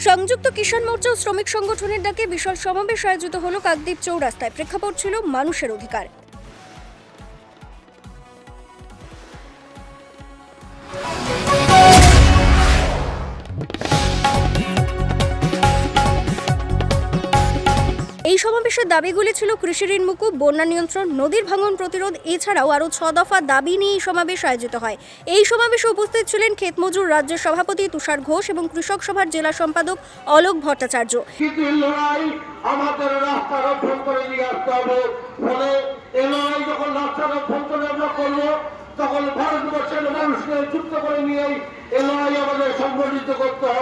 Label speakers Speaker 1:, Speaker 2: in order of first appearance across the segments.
Speaker 1: সংযুক্ত কিষাণ মোর্চা শ্রমিক সংগঠনের ডাকে বিশাল সমাবেশ আয়োজিত হলো কাকদ্বীপ চৌরাস্তায়। প্রেক্ষাপট ছিল মানুষের অধিকার। দাবিগুলি ছিল কৃষি ঋণ, মুকুব, বন্যা নিয়ন্ত্রণ, নদীর ভাঙন প্রতিরোধ, এছাড়াও আরও ছ দফা দাবি নিয়ে এই সমাবেশ আয়োজিত হয়। এই সমাবেশে উপস্থিত ছিলেন ক্ষেতমজুর রাজ্যের সভাপতি তুষার ঘোষ এবং কৃষক সভার জেলা সম্পাদক অলোক ভট্টাচার্য।
Speaker 2: নিয়ে তখন ভারতবর্ষের মানুষকে যুক্ত করে নিয়েই এই আমাদের সংগঠিত করতে হবে।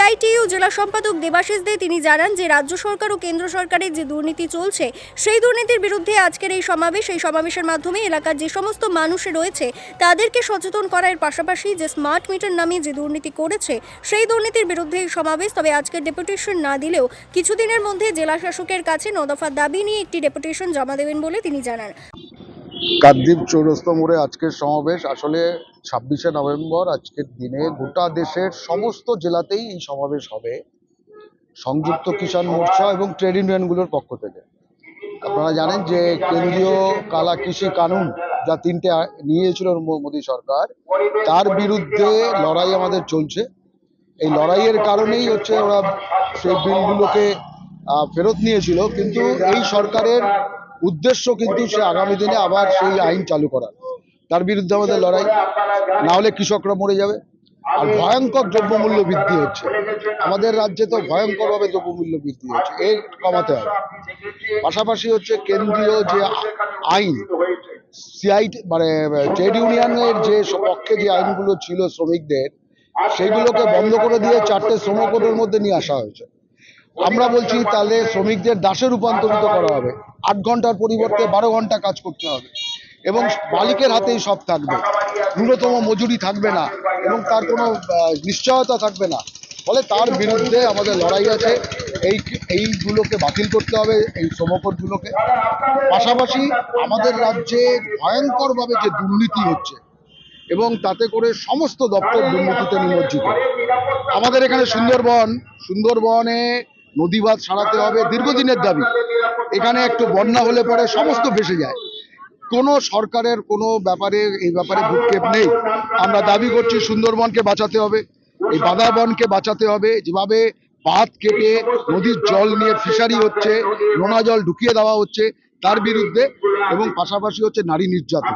Speaker 1: সিআইটিইউ জেলা সম্পাদক দেবাশিস দে তিনি জানান যে রাজ্য সরকার ও কেন্দ্র সরকারের যে দুর্নীতি চলছে, সেই দুর্নীতির বিরুদ্ধে আজকের এই সমাবেশ, এই সমাবেশের মাধ্যমে এলাকার যে সমস্ত মানুষ রয়েছে, তাদেরকে সচেতন করার পাশাপাশি যে স্মার্ট মিটার নামে যে দুর্নীতি করেছে, সেই দুর্নীতির বিরুদ্ধে এই সমাবেশ। তবে আজকের ডেপুটেশন না দিলেও কিছুদিনের মধ্যে জেলা শাসকের কাছে নদফা দাবি নিয়ে একটি ডেপুটেশন জমা দেবেন বলে তিনি জানান।
Speaker 3: কাকদ্বীপ চৌরাস্তা মোড়ে আজকের সমাবেশ। আসলে ছাব্বিশে নভেম্বর, আজকের দিনে গোটা দেশের সমস্ত জেলাতেই এই সমাবেশ হবে। সংযুক্ত কিষাণ মোর্চা এবং ট্রেড ইউনিয়নগুলোর পক্ষ থেকে। আপনারা জানেন যে কেন্দ্রীয় কালা কৃষি কানুন যা তিনটে নিয়েছিল মোদী সরকার, তার বিরুদ্ধে লড়াই আমাদের চলছে। এই লড়াইয়ের কারণেই হচ্ছে ওরা সেই বিলগুলোকে ফেরত নিয়েছিল। কিন্তু এই সরকারের উদ্দেশ্য কিন্তু সে আগামী দিনে আবার সেই আইন চালু করা তার বিরুদ্ধে আমাদের লড়াই। না হলে কৃষকরা মরে যাবে। আর ভয়ঙ্কর দ্রব্যমূল্য বৃদ্ধি হচ্ছে। আমাদের রাজ্যে তো ভয়ঙ্করভাবে দ্রব্যমূল্য বৃদ্ধি হচ্ছে। এর কমাতে হবে। পাশাপাশি হচ্ছে কেন্দ্রীয় যে আইন সিআই মানে ট্রেড ইউনিয়নের যে পক্ষে যে আইনগুলো ছিল শ্রমিকদের, সেগুলোকে বন্ধ করে দিয়ে চারটে শ্রম কোডের মধ্যে নিয়ে আসা হয়েছে। আমরা বলছি তাহলে শ্রমিকদের দাসে রূপান্তরিত করা হবে। আট ঘণ্টার পরিবর্তে বারো ঘণ্টা কাজ করতে হবে। এবং মালিকের হাতেই সব থাকবে। ন্যূনতম মজুরি থাকবে না। এবং তার কোনো নিশ্চয়তা থাকবে না। ফলে তার বিরুদ্ধে আমাদের লড়াই আছে। এই, এইগুলোকে বাতিল করতে হবে, এই শ্রমকোটগুলোকে পাশাপাশি আমাদের রাজ্যে ভয়ঙ্করভাবে যে দুর্নীতি হচ্ছে, এবং তাতে করে সমস্ত দপ্তর দুর্নীতিতে নিমজ্জিত। আমাদের এখানে সুন্দরবন, সুন্দরবনে নদীবাদ সারাতে হবে দীর্ঘদিনের দাবি। এখানে একটু বন্যা হলে পরে সমস্ত ভেসে যায়। কোন সরকারের কোনো ব্যাপারে এই ব্যাপারে ভূক্ষেপ নেই। আমরা দাবি করছি সুন্দরবনকে বাঁচাতে হবে, এই বাদাবনকে বাঁচাতে হবে। যেভাবে বাঁধ কেটে নদীর জল নিয়ে ফিশারি হচ্ছে নোনা জল ঢুকিয়ে দেওয়া হচ্ছে তার বিরুদ্ধে এবং পাশাপাশি হচ্ছে নারী নির্যাতন।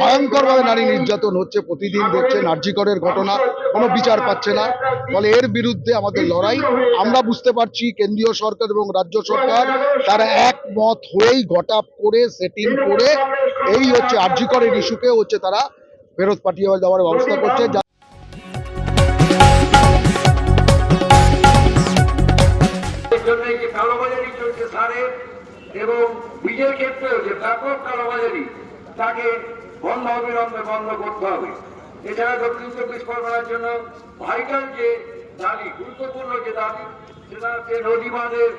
Speaker 3: ভয়ঙ্করভাবে নারী নির্যাতন হচ্ছে, প্রতিদিন দেখছেন আর্যিকরের ঘটনা, কোনো বিচার পাচ্ছে না। ফলে এর বিরুদ্ধে আমাদের লড়াই। আমরা বুঝতে পারছি, কেন্দ্রীয় সরকার এবং রাজ্য সরকার তারা একমত হয়েই গটাপ করে সেটিং করে, এই হচ্ছে আর্যিকরের ইস্যুকে হচ্ছে তারা ফেরত পাঠিয়ে দেওয়ার ব্যবস্থা করছে।
Speaker 2: এবং বীজের ক্ষেত্রেও যে ব্যাপক কালোবাজারি, তাকে বন্ধ অবিলম্বে বন্ধ করতে হবে। এছাড়া দক্ষিণ চব্বিশ পরগনার জন্য ভাইটাল যে দাবি, গুরুত্বপূর্ণ যে দাবি, সেটা হচ্ছে নদী বাঁধের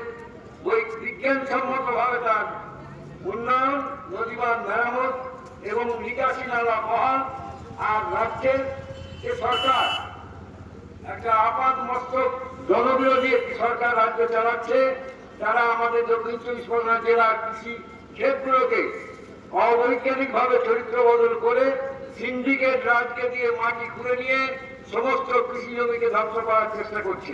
Speaker 2: বৈ বিজ্ঞানসম্মত ভাবে তার উন্নয়ন নদী বাঁধ মেরামত এবং নিকাশি নালা বহাল আর রাজ্যের যে সরকার, একটা আপাত মস্তক জনবিরোধী একটি সরকার রাজ্য চালাচ্ছে তারা আমাদের দক্ষিণ চব্বিশ পরগনা জেলার কৃষি ক্ষেত্রকে অবৈজ্ঞানিক ভাবে চরিত্র বদল করে সিন্ডিকেট রাজকে দিয়ে মাটি খুঁড়ে নিয়ে সমস্ত কৃষি জমিকে ধ্বংস করার চেষ্টা করছে।